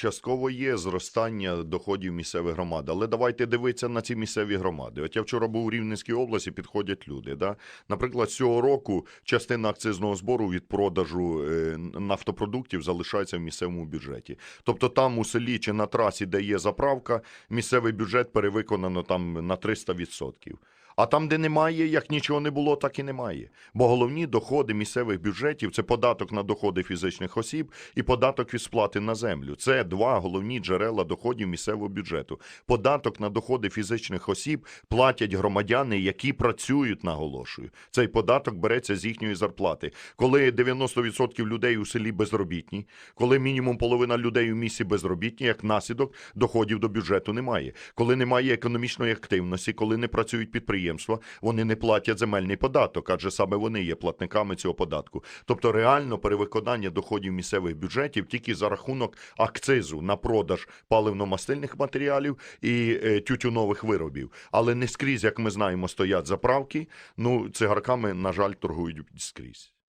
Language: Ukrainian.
частково є зростання доходів місцевих громад, але давайте дивитися на ці місцеві громади. От я вчора був у Рівненській області, підходять люди. Да? Наприклад, цього року частина акцизного збору від продажу е, нафтопродуктів залишається в місцевому бюджеті. Тобто там у селі чи на трасі, де є заправка, місцевий бюджет перевиконано там на 300%. А там, де немає, як нічого не було, так і немає. Бо головні доходи місцевих бюджетів це податок на доходи фізичних осіб і податок від сплати на землю. Це два головні джерела доходів місцевого бюджету. Податок на доходи фізичних осіб платять громадяни, які працюють, наголошую. Цей податок береться з їхньої зарплати. Коли 90% людей у селі безробітні, коли мінімум половина людей у місті безробітні, як наслідок доходів до бюджету немає. Коли немає економічної активності, коли не працюють підприємства, вони не платять земельний податок, адже саме вони є платниками цього податку. Тобто реально перевиконання доходів місцевих бюджетів тільки за рахунок акцизу на продаж паливно-мастильних матеріалів і е, тютюнових виробів. Але не скрізь, як ми знаємо, стоять заправки. Ну, цигарками, на жаль, торгують скрізь.